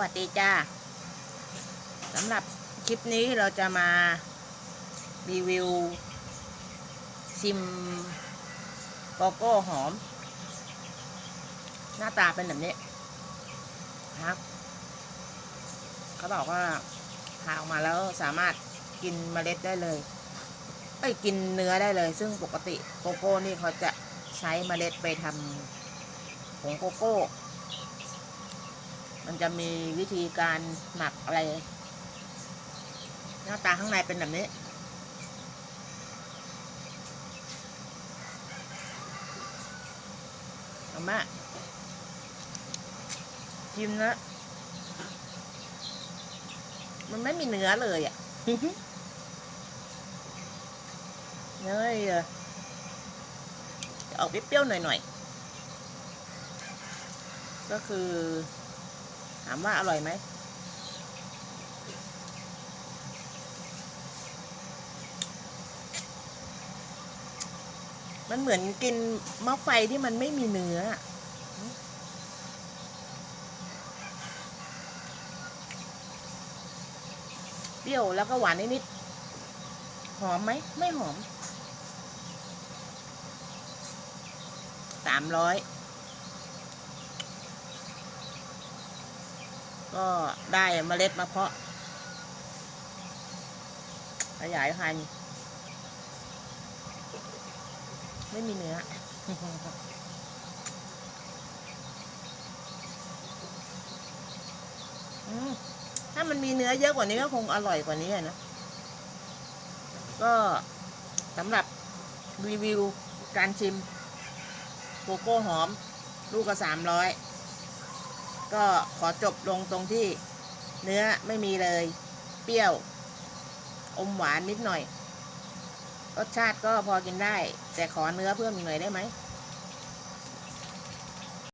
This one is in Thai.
วัสดีจ้าสำหรับคลิปนี้เราจะมารีวิวชิมโกโก้หอม หน้าตาเป็นแบบนี้นะครับ เขาบอกว่าผ่าออกมาแล้วสามารถกินเมล็ดได้เลยไอ้ยกินเนื้อได้เลย ซึ่งปกติโกโก้นี่เขาจะใช้เมล็ดไปทำผงโกโก้ มันจะมีวิธีการหมักอะไร หน้าตาข้างในเป็นแบบนี้เอามาชิมนะ มันไม่มีเนื้อเลยอะ่ะเนื้อเลยอะจะออกเปรี้ยวๆหน่อยๆ ก็คือ ถามว่าอร่อยไหมมันเหมือนกินมะไฟที่มันไม่มีเนื้อ เปรี้ยวแล้วก็หวานนิดๆหอมไหม ไม่หอม สามร้อย ก็ได้เมล็ดมาเพาะ ขยายพันธุ์ไม่มีเนื้อถ้ามันมีเนื้อเยอะกว่านี้ก็คงอร่อยกว่านี้นะ ก็สำหรับรีวิวการชิมโกโก้หอม ลูกละสามร้อย ก็ขอจบลงตรงที่เนื้อไม่มีเลย เปรี้ยว อมหวานนิดหน่อย รสชาติก็พอกินได้ แต่ขอเนื้อเพิ่มอีกหน่อยได้ไหม